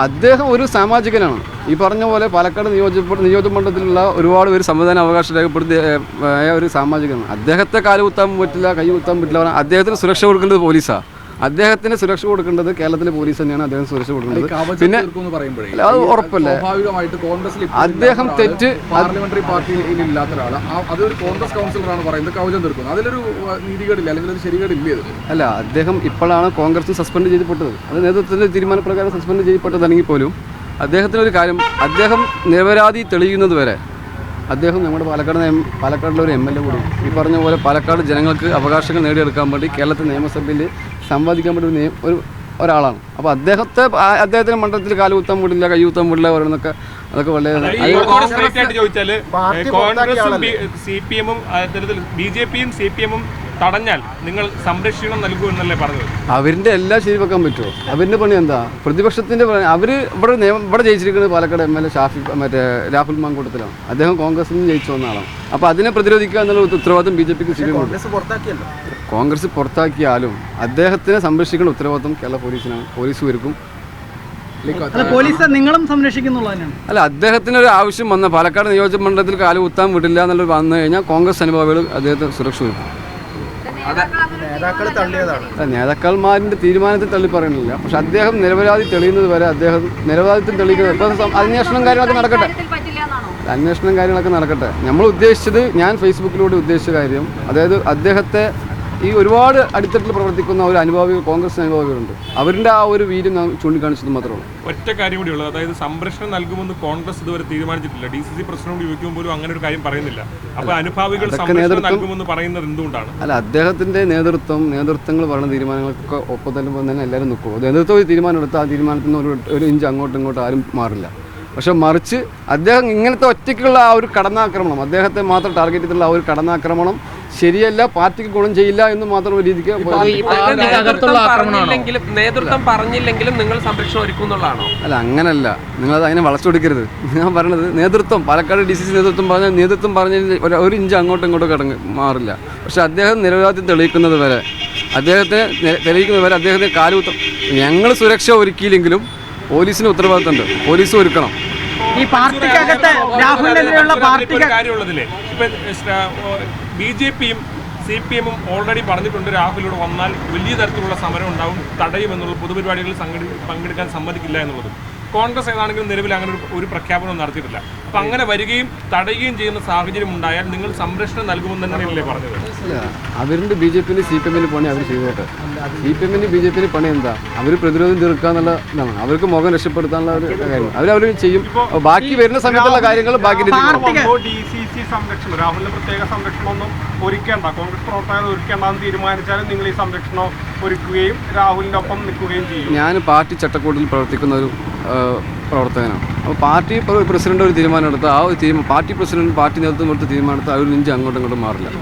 അദ്ദേഹം ഒരു സാമാജികനാണ്. ഈ പറഞ്ഞ പോലെ പാലക്കാട് നിയോജക നിയോജകമണ്ഡലത്തിലുള്ള ഒരുപാട് പേര് സമ്മതിദാന അവകാശം രേഖപ്പെടുത്തിയ ഒരു സാമാജികനാണ്. അദ്ദേഹത്തെ കാലുകുത്താൻ പറ്റില്ല കൈ കുത്താൻ പറ്റില്ല അദ്ദേഹത്തിന് സുരക്ഷ കൊടുക്കേണ്ടത് പോലീസാണ് അദ്ദേഹത്തിന് സുരക്ഷ കൊടുക്കേണ്ടത് കേരളത്തിലെ പോലീസ് തന്നെയാണ്. അദ്ദേഹം സുരക്ഷ കൊടുക്കുന്നത് പിന്നെ അത് ഉറപ്പല്ലേ? അദ്ദേഹം തെറ്റ് പാർലമെന്ററി പാർട്ടിയിൽ ഇല്ലാത്ത അതൊരു കോൺഗ്രസ് കൗൺസിലറാണ് പറയുന്നത്. കവചം തീർക്കുന്നത് അതിലൊരു നീതികേടില്ല അല്ലെങ്കിൽ ഒരു ശരികേടില്ല അല്ല അദ്ദേഹം ഇപ്പോഴാണ് കോൺഗ്രസ് സസ്പെൻഡ് ചെയ്യപ്പെട്ടത്. അത് നേതൃത്വത്തിന്റെ തീരുമാനപ്രകാരം സസ്പെൻഡ് ചെയ്യപ്പെട്ടതാണെങ്കിൽ പോലും അദ്ദേഹത്തിനൊരു കാര്യം അദ്ദേഹം നിരപരാധി തെളിയുന്നത് വരെ അദ്ദേഹം നമ്മുടെ പാലക്കാട് നിയമ- പാലക്കാടിലെ ഒരു എം എൽ എ കൂടി. ഈ പറഞ്ഞ പോലെ പാലക്കാട് ജനങ്ങൾക്ക് അവകാശങ്ങൾ നേടിയെടുക്കാൻ വേണ്ടി കേരളത്തിൽ നിയമസഭയിൽ സംവാദിക്കാൻ പറ്റുന്ന ഒരു ഒരാളാണ്. അപ്പോൾ അദ്ദേഹത്തെ അദ്ദേഹത്തിന്റെ അദ്ദേഹത്തിന് മണ്ഡലത്തിൽ കാൽ കുത്താൻ വിടില്ല കൈ കുത്താൻ വിടില്ല പറയുന്നൊക്കെ അതൊക്കെ വളരെ അവരിന്റെ കോൺഗ്രസും സി പി എമ്മും അത്തരത്തിൽ ബി ജെ പിയും സി പി എമ്മും തടഞ്ഞാൽ നിങ്ങൾ സംരക്ഷണം നൽകൂ എന്നല്ലേ പറഞ്ഞത്? അവരിന്റെ എല്ലാം ശരി വെക്കാൻ പറ്റുമോ അവരിന്റെ പണി എന്താ? പ്രതിപക്ഷത്തിന്റെ പണി അവർ ഇവിടെ നിയമം ഇവിടെ ജയിച്ചിരിക്കുന്നത് Palakkad M L A Shafi മറ്റേ രാഹുൽ മാങ്കൂട്ടത്തിലാണ്. അദ്ദേഹം കോൺഗ്രസിൽ നിന്ന് ജയിച്ചു വന്ന ആളാണ്. അപ്പോൾ അതിനെ പ്രതിരോധിക്കുക എന്നുള്ള ഉത്തരവാദിത്തം ഉത്തരവാദിത്വം ബി ജെ പിക്ക് സി കോൺഗ്രസ് പുറത്താക്കിയാലും അദ്ദേഹത്തിനെ സംരക്ഷിക്കുന്ന ഉത്തരവാദിത്വം കേരള പോലീസിനാണ്. പോലീസ് ഒരുക്കും അല്ല പോലീസ് നിങ്ങളും അല്ല അദ്ദേഹത്തിന് ഒരു ആവശ്യം വന്ന പാലക്കാട് നിയോജക മണ്ഡലത്തിൽ കാൽ കുത്താൻ വിടില്ല എന്നുള്ളത് വന്നു കഴിഞ്ഞാൽ കോൺഗ്രസ് അനുഭാവികൾ അദ്ദേഹത്തെ സുരക്ഷ ഒരുക്കും. അല്ല, നേതാക്കന്മാരിന്റെ തീരുമാനത്തിൽ തള്ളി പറയുന്നില്ല. പക്ഷെ അദ്ദേഹം നിരപരാധി തെളിയുന്നത് വരെ അദ്ദേഹം നിരപരാധിത്വം തെളിയിക്കുന്നത് ഇപ്പോൾ സം- അന്വേഷണം കാര്യങ്ങളൊക്കെ നടക്കട്ടെ. അന്വേഷണം കാര്യങ്ങളൊക്കെ നടക്കട്ടെ. നമ്മൾ ഉദ്ദേശിച്ചത് ഞാൻ ഫേസ്ബുക്കിലൂടെ ഉദ്ദേശിച്ച കാര്യം അതായത് അദ്ദേഹത്തെ ഈ ഒരുപാട് അടിത്തട്ടിൽ പ്രവർത്തിക്കുന്ന ഒരു അനുഭാവികൾ കോൺഗ്രസ് അനുഭാവികളുണ്ട്. അവരുടെ ആ ഒരു വീര്യം ചൂണ്ടിക്കാണിച്ചത് മാത്രമേ ഉള്ളൂ ഒറ്റ കാര്യം കൂടി ഉള്ളത്. അതായത് സംരക്ഷണം നൽകുമെന്ന് കോൺഗ്രസ് ഇതുവരെ തീരുമാനിച്ചിട്ടില്ല. ഡി സി സി പ്രസിഡന്റ് ചോദിക്കുമ്പോൾ പോലും അങ്ങനെ ഒരു കാര്യം പറയുന്നില്ല. അപ്പൊ അനുഭാവികൾ സംരക്ഷണം നൽകുമെന്ന് പറയുന്നത് എന്തുകൊണ്ടാണ്? അല്ല അദ്ദേഹത്തിന്റെ നേതൃത്വം നേതൃത്വങ്ങൾ പറയുന്ന തീരുമാനങ്ങൾക്കൊക്കെ ഒപ്പം തന്നെ എല്ലാവരും നിൽക്കും നേതൃത്വം ഒരു തീരുമാനം എടുത്താൽ ആ തീരുമാനത്തിൽ നിന്ന് ഒരു ഒരു ഇഞ്ച് അങ്ങോട്ടും ഇങ്ങോട്ടും ആരും മാറില്ല. പക്ഷെ മറിച്ച് അദ്ദേഹം ഇങ്ങനത്തെ ഒറ്റയ്ക്കുള്ള ആ ഒരു കടന്നാക്രമണം അദ്ദേഹത്തെ മാത്രം ടാർഗറ്റ് ചെയ്തിട്ടുള്ള ആ ഒരു കടന്നാക്രമണം ശരിയല്ല പാർട്ടിക്ക് ഗുണം ചെയ്യില്ല എന്ന് മാത്രം ഒരു രീതിക്ക് നേതൃത്വം പറഞ്ഞില്ലെങ്കിലും നേതൃത്വം പറഞ്ഞില്ലെങ്കിലും നിങ്ങൾ സംരക്ഷണം ഒരുക്കും എന്നുള്ളതാണോ? അല്ല അങ്ങനല്ല. നിങ്ങളത് അതിനെ വളച്ചൊടുക്കരുത് ഞാൻ പറഞ്ഞത് നേതൃത്വം പാലക്കാട് ഡി സി സി നേതൃത്വം പറഞ്ഞ നേതൃത്വം പറഞ്ഞ ഒരു ഇഞ്ച് അങ്ങോട്ടും ഇങ്ങോട്ടും കടങ്ങ് മാറില്ല. പക്ഷെ അദ്ദേഹം നിരവധി തെളിയിക്കുന്നത് വരെ അദ്ദേഹത്തെ തെളിയിക്കുന്നത് വരെ അദ്ദേഹത്തെ കാലുകുത്തം ഞങ്ങൾ സുരക്ഷ ഒരുക്കിയില്ലെങ്കിലും പോലീസിന് ഉത്തരവാദിത്തമുണ്ട്. പോലീസ് ഒരുക്കണം. ഈ പാർട്ടിക്കകത്ത് രാഹുലിനെതിരെയുള്ള പാർട്ടിക്ക് കാര്യമുള്ളതില്ലേ ഇപ്പൊ ബി ജെ പിയും സി പി എമ്മും ഓൾറെഡി പറഞ്ഞിട്ടുണ്ട് രാഹുലിലൂടെ വന്നാൽ വലിയ തരത്തിലുള്ള സമരം ഉണ്ടാവും തടയുമെന്നുള്ള പൊതുപരിപാടികളിൽ പങ്കെടുക്കാൻ സമ്മതിക്കില്ല എന്നുള്ളത്. കോൺഗ്രസ് ഏതാണെങ്കിലും നിലവിൽ അങ്ങനെ ഒരു- പ്രഖ്യാപനം നടത്തിയിട്ടില്ല. അപ്പൊ അങ്ങനെ വരികയും തടയുകയും ചെയ്യുന്ന സാഹചര്യം ഉണ്ടായാൽ നിങ്ങൾ സംരക്ഷണം നൽകുമെന്ന് തന്നെയല്ലേ പറഞ്ഞത്. അവരുടെ ബി ജെ പിന് സി പി എമ്മിന് പണി അവർ ചെയ്തോട്ടെ. സി പി എമ്മിന് ബി ജെ പിന് പണി എന്താ? അവർ പ്രതിരോധം തീർക്കുക എന്നുള്ള ഇതാണ്. അവർക്ക് മുഖം രക്ഷപ്പെടുത്താനുള്ള ഒരു കാര്യം. അവർ ചെയ്യും. ബാക്കി വരുന്ന സമയത്തുള്ള കാര്യങ്ങൾ ബാക്കി ഡി സി സി സംരക്ഷണം? രാഹുലിന് പ്രത്യേക സംരക്ഷണമൊന്നും ഒരുക്കേണ്ട. കോൺഗ്രസ് പ്രവർത്തകർ ഒരുക്കേണ്ടെന്ന് തീരുമാനിച്ചാലും നിങ്ങൾ ഈ സംരക്ഷണം ഒരുക്കുകയും രാഹുലിന്റെ ഒപ്പം നിൽക്കുകയും ചെയ്യും. ഞാൻ പാർട്ടി ചട്ടക്കൂടിൽ പ്രവർത്തിക്കുന്ന ഒരു പ്രവർത്തകനാണ്. അപ്പോൾ പാർട്ടി പ്രസിഡന്റ് ഒരു തീരുമാനം എടുത്താൽ ആ ഒരു തീരുമാനം പാർട്ടി പ്രസിഡന്റ് പാർട്ടി നേതൃത്വം എടുത്ത തീരുമാനം എടുത്താൽ അവർ ഇഞ്ച് അങ്ങോട്ടും ഇങ്ങോട്ടും മാറില്ല.